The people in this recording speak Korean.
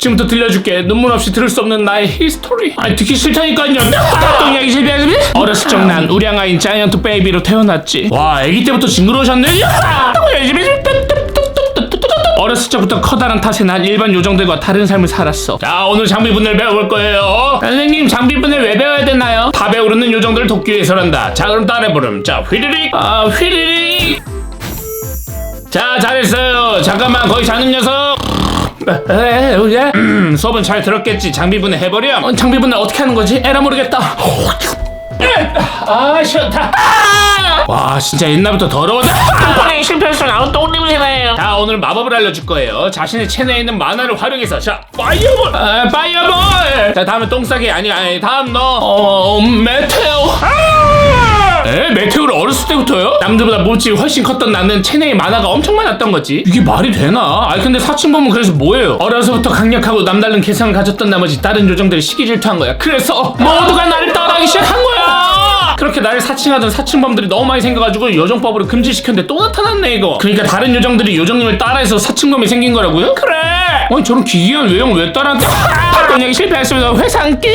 지금부터 들려줄게. 눈물 없이 들을 수 없는 나의 히스토리. 아니 듣기 싫다니까요. 딱 이야기 실패하지 어렸을 적 난 우량아인 자이언트 베이비로 태어났지. 와 아기 때부터 징그러우셨네? 야! 어렸을 적부터 커다란 탓에 난 일반 요정들과 다른 삶을 살았어. 자 오늘 장비분을 배워볼 거예요. 선생님 장비분을 왜 배워야 되나요? 다 배우는 요정들을 돕기 위해서란다. 자 그럼 따라해보렴 자 휘리릭. 아 휘리릭. 자 잘했어요. 잠깐만 거기 자는 녀석 에, 에, 음, 수업은 잘 들었겠지. 장비분해 해버렴 어, 장비분해 어떻게 하는 거지? 에라 모르겠다. 에, 아 싫다 아! 와 진짜 옛날부터 더러워다 똥이 실패했어. 나온 똥냄새나요. 자 오늘 마법을 알려줄 거예요. 자신의 체내에 있는 만화를 활용해서. 자 파이어볼! 아, 파이어볼! 자 다음에 똥싸기. 아니 아니 다음 너어 메테오 아! 에? 메테오를 어렸을 때부터요? 남들보다 몸집이 훨씬 컸던 나는 체내에 만화가 엄청 많았던 거지 이게 말이 되나? 아니 근데 사칭범은 그래서 뭐예요? 어려서부터 강력하고 남다른 개성을 가졌던 나머지 다른 요정들이 시기 질투한 거야 그래서 모두가 나를 따라하기 시작한 거야 그렇게 나를 사칭하던 사칭범들이 너무 많이 생겨가지고 요정법으로 금지시켰는데 또 나타났네 이거 그러니까 다른 요정들이 요정님을 따라해서 사칭범이 생긴 거라고요? 그래 아니 저런 기이한 외형 왜 따라한다 아, 이야기 실패했습니다 회상 끝